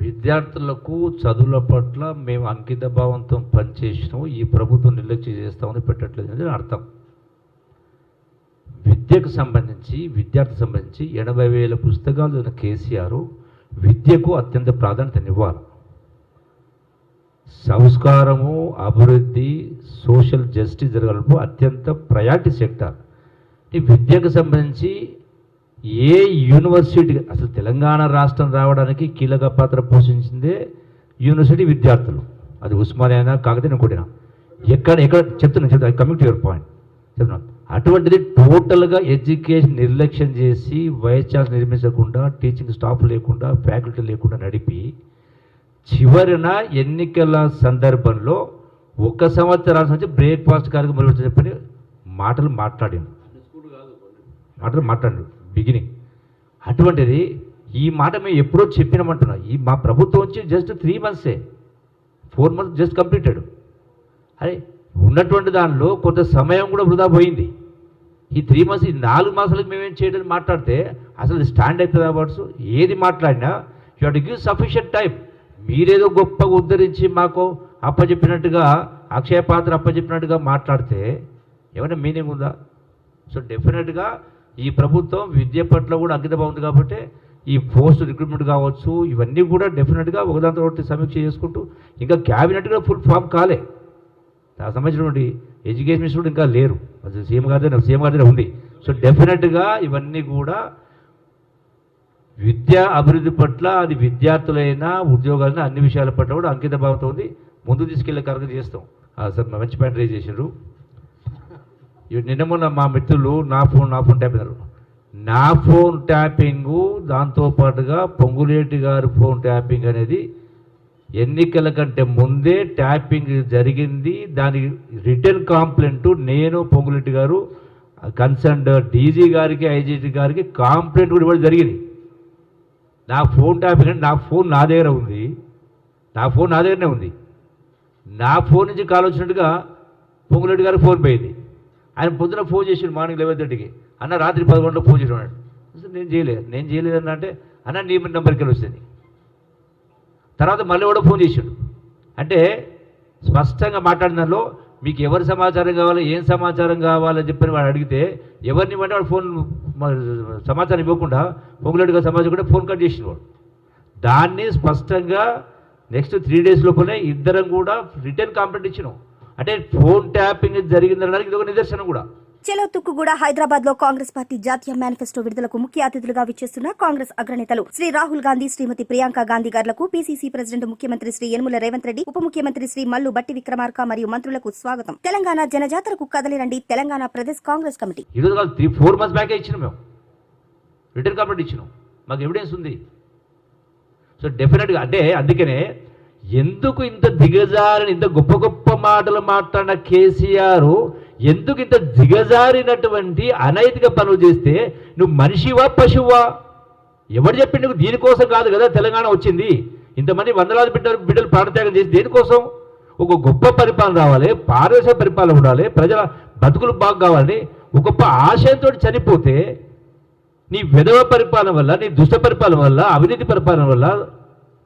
విద్యార్థులకు చదువుల పట్ల మేము అంకిత భావంతో ఈ ప్రభుత్వం నిర్లక్ష్యం చేస్తామని పెట్టట్లేదు అనేది అర్థం. విద్యకు సంబంధించి విద్యార్థికి సంబంధించి ఎనభై వేల పుస్తకాలు ఉన్న కేసీఆర్ విద్యకు అత్యంత ప్రాధాన్యతనివ్వాలి సంస్కారము అభివృద్ధి సోషల్ జస్టిస్ జరగాలన్నప్పుడు అత్యంత ప్రయారిటీ సెక్టార్. ఈ విద్యకు సంబంధించి ఏ యూనివర్సిటీ అసలు తెలంగాణ రాష్ట్రం రావడానికి కీలక పాత్ర పోషించిందే యూనివర్సిటీ విద్యార్థులు. అది ఉస్మానియా అయినా కాకపోతే నేను కొట్టినా ఎక్కడ ఎక్కడ? చెప్తున్నా చెప్తాను కమింగ్ టు యువర్ పాయింట్. చెప్తున్నాను అటువంటిది టోటల్గా ఎడ్యుకేషన్ నిర్లక్ష్యం చేసి వైస్ ఛాన్స్ నిర్మించకుండా టీచింగ్ స్టాఫ్ లేకుండా ఫ్యాకల్టీ లేకుండా నడిపి చివరిన ఎన్నికల సందర్భంలో ఒక సంవత్సరాల నుంచి బ్రేక్ఫాస్ట్ కార్యక్రమం చెప్పని మాటలు మాట్లాడింది మాటలు మాట్లాడు బిగినింగ్ అటువంటిది ఈ మాట మేము ఎప్పుడో చెప్పినామంటున్నాం. ఈ మా ప్రభుత్వం వచ్చి జస్ట్ త్రీ మంత్సే ఫోర్ మంత్స్ జస్ట్ కంప్లీటెడ్ అరే ఉన్నటువంటి దానిలో కొంత సమయం కూడా వృధా పోయింది. ఈ త్రీ మంత్స్ ఈ నాలుగు మాసాలకు మేమేం చేయడం మాట్లాడితే అసలు స్టాండ్ అవుతుందా వర్డ్స్? ఏది మాట్లాడినా you to give sufficient time మీరేదో గొప్పగా ఉద్ధరించి మాకు అప్పచెప్పినట్టుగా అక్షయ పాత్ర అప్పచెప్పినట్టుగా మాట్లాడితే ఏమైనా మీనింగ్ ఉందా? సో డెఫినెట్గా ఈ ప్రభుత్వం విద్య పట్ల కూడా అంకితభావం ఉంది కాబట్టి ఈ పోస్ట్ రిక్రూట్మెంట్ కావచ్చు ఇవన్నీ కూడా డెఫినెట్గా ఒకదాంతో ఒకటి సమీక్ష చేసుకుంటూ ఇంకా క్యాబినెట్గా ఫుల్ ఫామ్ కాలే. దానికి సంబంధించినటువంటి ఎడ్యుకేషన్ మినిస్టర్ కూడా ఇంకా లేరు. అది సీఎం గారి దగ్గర సీఎం గారి దగ్గర ఉంది. సో డెఫినెట్గా ఇవన్నీ కూడా విద్యా అభివృద్ధి పట్ల అది విద్యార్థులైనా ఉద్యోగాలైనా అన్ని విషయాల పట్ల కూడా అంకిత భావంతో ఉంది. ముందు తీసుకెళ్ళే కార్యక్రమం చేస్తాం. సార్ మంచి పాయింట్ రేజ్ చేశారు. నిన్న మొన్న మా మిత్రులు నా ఫోన్ నా ఫోన్ ట్యాపింగ్ నా ఫోన్ ట్యాపింగు దాంతోపాటుగా పొంగులేటి గారి ఫోన్ ట్యాపింగ్ అనేది ఎన్నికల కంటే ముందే ట్యాపింగ్ జరిగింది. దానికి రిటర్న్ కాంప్లైంట్ నేను పొంగులేటి గారు కన్సర్న్డ్ డీజీ గారికి ఐజీటీ గారికి కాంప్లైంట్ కూడా ఇవ్వడం జరిగింది. నా ఫోన్ ట్యాపింగ్ అంటే నా ఫోన్ నా దగ్గర ఉంది. నా ఫోన్ నా దగ్గరనే ఉంది. నా ఫోన్ నుంచి కాల్ వచ్చినట్టుగా పొంగులేటి గారికి ఫోన్ పోయింది. ఆయన పొద్దున ఫోన్ చేసిండు మార్నింగ్ లెవెన్ థర్టీకి అన్న రాత్రి పదకొండులో ఫోన్ చేసి ఉన్నాడు. నేను చేయలేదు నేను చేయలేదు అన్న అంటే అన్న నీ నెంబర్కి వెళ్ళి వస్తుంది. తర్వాత మళ్ళీ కూడా ఫోన్ చేసిండు. అంటే స్పష్టంగా మాట్లాడిన దానిలో మీకు ఎవరి సమాచారం కావాలి? ఏం సమాచారం కావాలని చెప్పని వాడు అడిగితే ఎవరిని ఇవ్వంటే వాడు ఫోన్ సమాచారం ఇవ్వకుండా పొంగులేడుగా సమాచారం కూడా ఫోన్ కట్ చేసిన వాడు. దాన్ని స్పష్టంగా నెక్స్ట్ త్రీ డేస్ లోపలే ఇద్దరం కూడా రిటర్న్ కాంప్లైంట్ ఇచ్చినాం. అంటే ఫోన్ ట్యాపింగ్ జరిగిందనడానికి ఇది ఒక నిదర్శనం కూడా. చెలో తుక్కుగూడ హైదరాబాద్లో కాంగ్రెస్ పార్టీ జాతీయ మేనిఫెస్టో విడుదలకు ముఖ్య అతిథులుగా విచ్చేస్తున్న కాంగ్రెస్ అగ్రనేతలు శ్రీ రాహుల్ గాంధీ శ్రీమతి ప్రియాంక గాంధీ గారులకు పీసీసీ ప్రెసిడెంట్ ముఖ్యమంత్రి శ్రీ యనమల రేవంత్ రెడ్డి ఉప ముఖ్యమంత్రి శ్రీ మల్లు బట్టి విక్రమార్క మరియు మంత్రులకు స్వాగతం. తెలంగాణ జనజాతరకు కదలిరండి తెలంగాణ ప్రదేశ్ కాంగ్రెస్ కమిటీ. కాదు త్రీ ఫోర్ మంత్స్ బ్యాకే ఇచ్చినాం మేము. రిటర్న్ కాంప్లైంట్ ఇచ్చినాం. మాకు ఎవిడెన్స్ ఉంది. సో డెఫినెట్గా అంటే అందుకనే ఎందుకు ఇంత దిగజారిన ఇంత గొప్ప గొప్ప మాటలు మాట్లాడిన కేసీఆర్? ఎందుకు ఇంత దిగజారినటువంటి అనైతిక పనులు చేస్తే నువ్వు మనిషివా పశువా? ఎవడు చెప్పి నువ్వు దీనికోసం కాదు కదా తెలంగాణ వచ్చింది? ఇంతమంది వందలాది బిడ్డలు బిడ్డలు ప్రాణత్యాగం చేసి దేనికోసం? ఒక గొప్ప పరిపాలన రావాలి పారదర్శక పరిపాలన ఉండాలి ప్రజల బతుకులు బాగా కావాలని ఒక గొప్ప ఆశయంతో చనిపోతే నీ విధవ పరిపాలన వల్ల నీ దుష్ట పరిపాలన వల్ల అవినీతి పరిపాలన వల్ల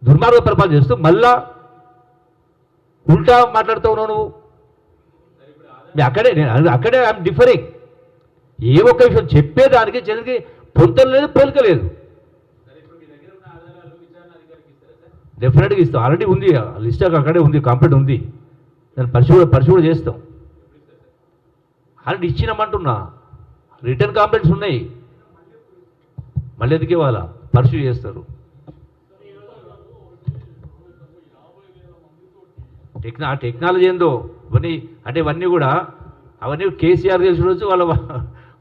దుర్మార్గ పరిపాలన చేస్తూ మళ్ళా ఉల్టా మాట్లాడుతూ ఉన్నావు నువ్వు? అక్కడే నేను అక్కడే ఐఎమ్ డిఫరింగ్ ఏ ఒక్క విషయం చెప్పేదానికి జనానికి పొంతం లేదు పోలిక లేదు. డెఫినెట్గా ఇస్తాం. ఆల్రెడీ ఉంది లిస్ట్ అక్కడే ఉంది కంప్లీట్ ఉంది. దాన్ని పరిశీలన పరిశీలన చేస్తాం. ఆల్రెడీ ఇచ్చినామంటున్నా. రిటర్న్ కంప్లైంట్స్ ఉన్నాయి. మళ్ళీ ఎందుకు ఇవ్వాలా? పర్సూ చేస్తారు. టెక్నా ఆ టెక్నాలజీ ఏందో? ఇవన్నీ అంటే ఇవన్నీ కూడా అవన్నీ కేసీఆర్ తెలిసిన రోజు వాళ్ళ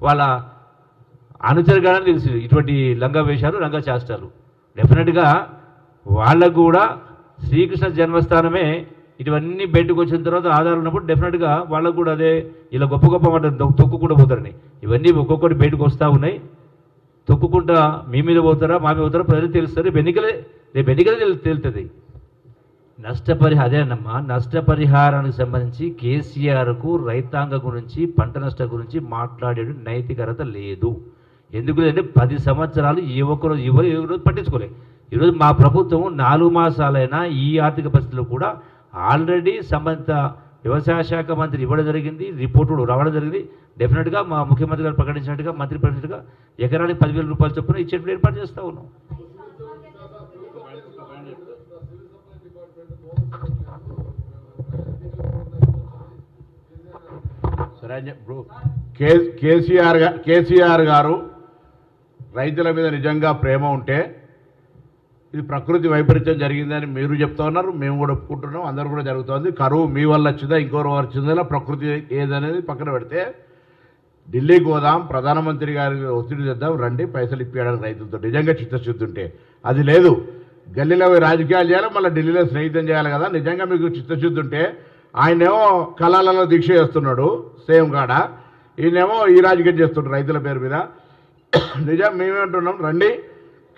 వాళ్ళ అనుచరుగానే తెలుసు. ఇటువంటి లంగా వేషాలు లంగా చేస్తారు డెఫినెట్గా వాళ్ళకు కూడా శ్రీకృష్ణ జన్మస్థానమే ఇటువన్నీ బయటకు వచ్చిన తర్వాత ఆధారం ఉన్నప్పుడు డెఫినెట్గా వాళ్ళకు కూడా అదే ఇలా గొప్ప గొప్ప మాట తొక్కుకుండా పోతారని. ఇవన్నీ ఒక్కొక్కటి బయటకు వస్తూ ఉన్నాయి. తొక్కుకుంటా మీ మీద పోతారా మా మీద పోతారా ప్రజలు తెలుస్తారు రేపు ఎన్నికలే రేపు ఎన్నికలే తెలుస్తుంది తేలుతుంది అదేనమ్మా నష్టపరిహారానికి సంబంధించి కేసీఆర్కు రైతాంగం గురించి పంట నష్టం గురించి మాట్లాడే నైతికత లేదు. ఎందుకు లేదంటే పది సంవత్సరాలు ఏ ఒక్కరు ఎవరు ఏ రోజు పట్టించుకోలే. ఈరోజు మా ప్రభుత్వం నాలుగు మాసాలైనా ఈ ఆర్థిక పరిస్థితుల్లో కూడా ఆల్రెడీ సంబంధిత వ్యవసాయ శాఖ మంత్రి ఇవ్వడం జరిగింది రిపోర్ట్ కూడా రావడం జరిగింది. డెఫినెట్గా మా ముఖ్యమంత్రి గారు ప్రకటించినట్టుగా మంత్రి ప్రకటించినట్టుగా ఎకరానికి పదివేల రూపాయలు చొప్పున ఇచ్చేటువంటి ఏర్పాటు చేస్తా ఉన్నాం సరే అని చెప్పు. ఇప్పుడు కే కేసీఆర్ కేసీఆర్ గారు రైతుల మీద నిజంగా ప్రేమ ఉంటే ఇది ప్రకృతి వైపరీత్యం జరిగిందని మీరు చెప్తా ఉన్నారు మేము కూడా ఒప్పుకుంటున్నాం అందరూ కూడా జరుగుతోంది. కరువు మీ వల్ల వచ్చిందా ఇంకోరు వచ్చిందా ప్రకృతి ఏదనేది పక్కన పెడితే ఢిల్లీకి పోదాం ప్రధానమంత్రి గారికి ఒత్తిడి చేద్దాం రండి పైసలు ఇప్పించడానికి రైతులతో నిజంగా చిత్తశుద్ధి ఉంటే. అది లేదు. గల్లీలో రాజకీయాలు చేయాలి మళ్ళీ ఢిల్లీలో స్నేహితం చేయాలి కదా నిజంగా మీకు చిత్తశుద్ధి ఉంటే ఆయనేమో కళాలలో దీక్ష చేస్తున్నాడు సేమ్ కాడ. ఈయనేమో ఈ రాజకీయం చేస్తున్నాడు రైతుల పేరు మీద. నిజం మేమేమంటున్నాం రండి.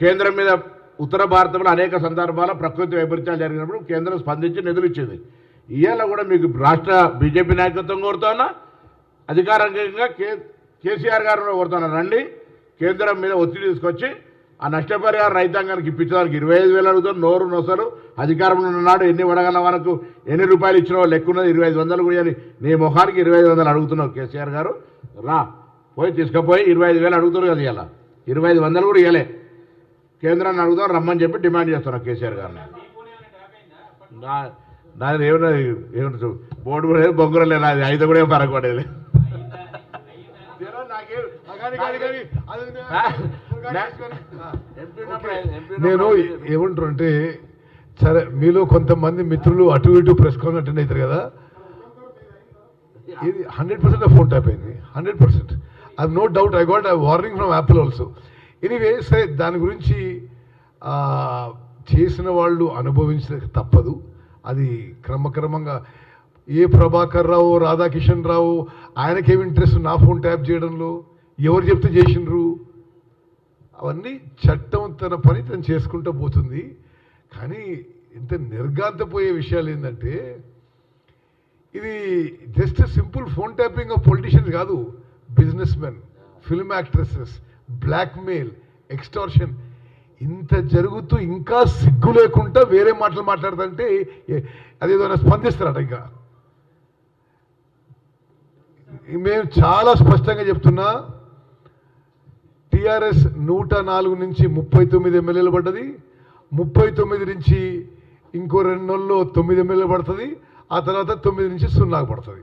కేంద్రం మీద ఉత్తర భారతంలో అనేక సందర్భాల ప్రకృతి వైపరీత్యాలు జరిగినప్పుడు కేంద్రం స్పందించి నిధులు ఇచ్చింది. ఇవాళ కూడా మీకు రాష్ట్ర బీజేపీ నాయకత్వం కోరుతున్నా అధికారికంగా కే కేసీఆర్ గారు కోరుతున్నా రండి. కేంద్రం మీద ఒత్తిడి తీసుకొచ్చి ఆ నష్టపరిహారం రైతాంగానికి ఇప్పించడానికి ఇరవై ఐదు వేలు అడుగుతాం నోరు నొసలు అధికారంలో ఉన్నాడు ఎన్ని వడగల వరకు ఎన్ని రూపాయలు ఇచ్చినావో లెక్కున్నది ఇరవై ఐదు వందలు కూడా నీ ముఖానికి ఇరవై ఐదు వందలు అడుగుతున్నావు కేసీఆర్ గారు. రా పోయి తీసుకుపోయి ఇరవై ఐదు వేలు అడుగుతారు కదా ఇలా ఇరవై ఐదు వందలు కూడా ఇవ్వలే కేంద్రాన్ని అడుగుతాం రమ్మని చెప్పి డిమాండ్ చేస్తున్నాం కేసీఆర్ గారిని. నా నాది ఏమన్నా ఏమన్నా బోర్డు కూడా లేదు బొగ్గురం లేదు నాది ఐదు కూడా ఏం పరగబడేది నేను ఏమంటారు అంటే సరే మీలో కొంతమంది మిత్రులు అటు ఇటు ప్రెస్ కాన్ అటెండ్ అవుతారు కదా. ఇది హండ్రెడ్ పర్సెంట్ ఫోన్ ట్యాప్ అయింది. Hundred percent. I no doubt I got I warning from Apple also anyway సరే దాని గురించి చేసిన వాళ్ళు అనుభవించక తప్పదు. అది క్రమక్రమంగా ఏ ప్రభాకర్ రావు రాధాకిషన్ రావు ఆయనకేం ఇంట్రెస్ట్ నా ఫోన్ ట్యాప్ చేయడంలో? ఎవరు చెప్తే చేసిండ్రు? అవన్నీ చట్టం తన పని తను చేసుకుంటూ పోతుంది. కానీ ఇంత నిర్గాంతపోయే విషయాలు ఏంటంటే ఇది just simple phone tapping of politicians కాదు businessmen film actresses blackmail extortion ఇంత జరుగుతూ ఇంకా సిగ్గు లేకుండా వేరే మాటలు మాట్లాడుతుంటే అది అదేదో స్పందిస్తారట ఇంకా. మేము చాలా స్పష్టంగా చెప్తున్నా టీఆర్ఎస్ నూట నాలుగు నుంచి ముప్పై తొమ్మిది ఎమ్మెల్యేలు పడ్డది. ముప్పై తొమ్మిది నుంచి ఇంకో రెండు నెలల్లో తొమ్మిది ఎమ్మెల్యేలు పడుతుంది. ఆ తర్వాత తొమ్మిది నుంచి సున్నాకు పడుతుంది.